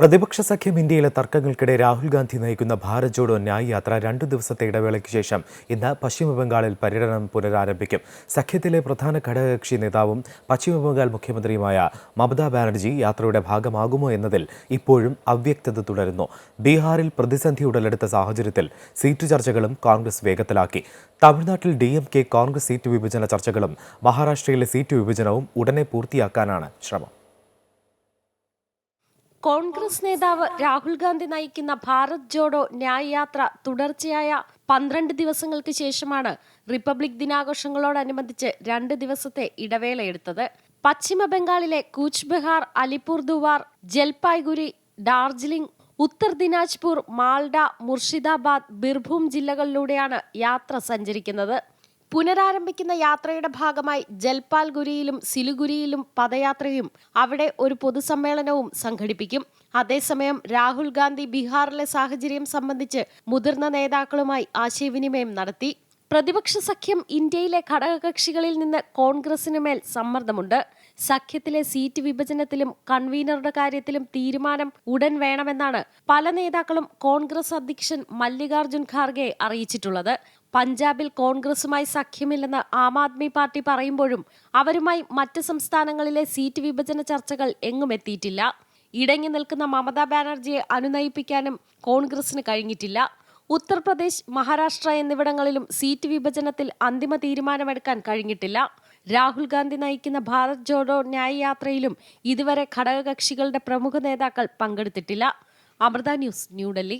പ്രതിപക്ഷ സഖ്യം ഇന്ത്യയിലെ തർക്കങ്ങൾക്കിടെ രാഹുൽ ഗാന്ധി നയിക്കുന്ന ഭാരത് ജോഡോ ന്യായ് യാത്ര രണ്ടു ദിവസത്തെ ഇടവേളയ്ക്ക് ശേഷം ഇന്ന് പശ്ചിമബംഗാളിൽ പര്യടനം പുനരാരംഭിക്കും. സഖ്യത്തിലെ പ്രധാന ഘടകകക്ഷി നേതാവും പശ്ചിമബംഗാൾ മുഖ്യമന്ത്രിയുമായ മമതാ ബാനർജി യാത്രയുടെ ഭാഗമാകുമോ എന്നതിൽ ഇപ്പോഴും അവ്യക്തത തുടരുന്നു. ബീഹാറിൽ പ്രതിസന്ധി ഉടലെടുത്ത സാഹചര്യത്തിൽ സീറ്റ് ചർച്ചകളും കോൺഗ്രസ് വേഗത്തിലാക്കി. തമിഴ്നാട്ടിൽ D M K Congress seat വിഭജന ചർച്ചകളും മഹാരാഷ്ട്രയിലെ സീറ്റ് വിഭജനവും ഉടനെ പൂർത്തിയാക്കാനാണ് ശ്രമം. കോൺഗ്രസ് നേതാവ് രാഹുൽ ഗാന്ധി നയിക്കുന്ന ഭാരത് ജോഡോ ന്യായ് യാത്ര തുടർച്ചയായ പന്ത്രണ്ട് ദിവസങ്ങൾക്ക് ശേഷമാണ് റിപ്പബ്ലിക് ദിനാഘോഷങ്ങളോടനുബന്ധിച്ച് രണ്ട് ദിവസത്തെ ഇടവേളയെടുത്തത്. പശ്ചിമ ബംഗാളിലെ കൂച്ച് ബിഹാർ അലിപുർദുവാർ ജൽപായ്ഗുരി ഡാർജിലിംഗ് ഉത്തർ ദിനാജ്പൂർ മാൾഡ മുർഷിദാബാദ് ബിർഭൂം ജില്ലകളിലൂടെയാണ് യാത്ര സഞ്ചരിക്കുന്നത്. പുനരാരംഭിക്കുന്ന യാത്രയുടെ ഭാഗമായി ജൽപാൽഗുരിയിലും സിലുഗുരിയിലും പദയാത്രയും അവിടെ ഒരു പൊതുസമ്മേളനവും സംഘടിപ്പിക്കും. അതേസമയം രാഹുൽ ഗാന്ധി ബീഹാറിലെ സാഹചര്യം സംബന്ധിച്ച് മുതിർന്ന നേതാക്കളുമായി ആശയവിനിമയം നടത്തി. പ്രതിപക്ഷ സഖ്യം ഇന്ത്യയിലെ ഘടകകക്ഷികളിൽ നിന്ന് കോൺഗ്രസിന് മേൽ സമ്മർദ്ദമുണ്ട്. സഖ്യത്തിലെ സീറ്റ് വിഭജനത്തിലും കൺവീനറുടെ കാര്യത്തിലും തീരുമാനം ഉടൻ വേണമെന്നാണ് പല നേതാക്കളും കോൺഗ്രസ് അധ്യക്ഷൻ മല്ലികാർജുൻ ഖാർഗെ അറിയിച്ചിട്ടുള്ളത്. പഞ്ചാബിൽ കോൺഗ്രസുമായി സഖ്യമില്ലെന്ന് ആം ആദ്മി പാർട്ടി പറയുമ്പോഴും അവരുമായി മറ്റ് സംസ്ഥാനങ്ങളിലെ സീറ്റ് വിഭജന ചർച്ചകൾ എങ്ങും എത്തിയിട്ടില്ല. ഇടങ്ങി നിൽക്കുന്ന മമതാ ബാനർജിയെ അനുനയിപ്പിക്കാനും കോൺഗ്രസിന് കഴിഞ്ഞിട്ടില്ല. ഉത്തർപ്രദേശ് മഹാരാഷ്ട്ര എന്നിവിടങ്ങളിലും സീറ്റ് വിഭജനത്തിൽ അന്തിമ തീരുമാനമെടുക്കാൻ കഴിഞ്ഞിട്ടില്ല. രാഹുൽ ഗാന്ധി നയിക്കുന്ന ഭാരത് ജോഡോ ന്യായ് യാത്രയിലും ഇതുവരെ ഘടകകക്ഷികളുടെ പ്രമുഖ നേതാക്കൾ പങ്കെടുത്തിട്ടില്ല. അമൃത ന്യൂസ് ന്യൂഡൽഹി.